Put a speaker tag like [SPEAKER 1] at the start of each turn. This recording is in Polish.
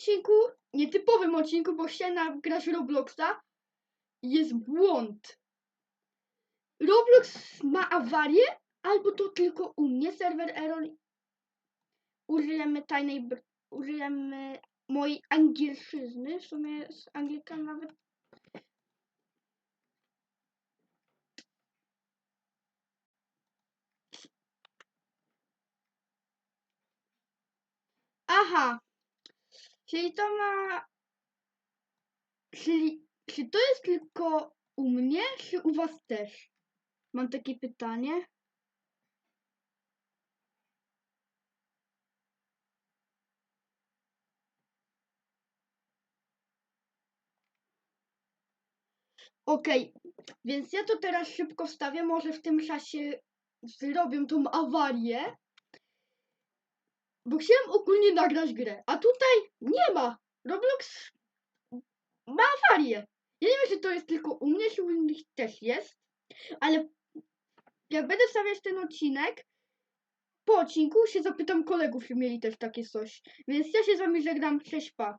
[SPEAKER 1] odcinku, nietypowym odcinku, bo chciałem nagrać Robloxa, jest błąd. Roblox ma awarię, albo to tylko u mnie serwer error. Użyjemy tajnej, użyjemy mojej angielszyzny, w sumie z Anglika nawet. Aha, czyli to ma, czyli, czy to jest tylko u mnie, czy u was też? Mam takie pytanie. Okej, więc ja to teraz szybko wstawię. Może w tym czasie zrobię tą awarię. Bo chciałem ogólnie nagrać grę, a tutaj nie ma. Roblox ma awarię. Ja nie wiem, czy to jest tylko u mnie, czy u innych też jest, ale jak będę wstawiać ten odcinek, po odcinku się zapytam kolegów, czy mieli też takie coś. Więc ja się z wami żegnam. Cześć, pa.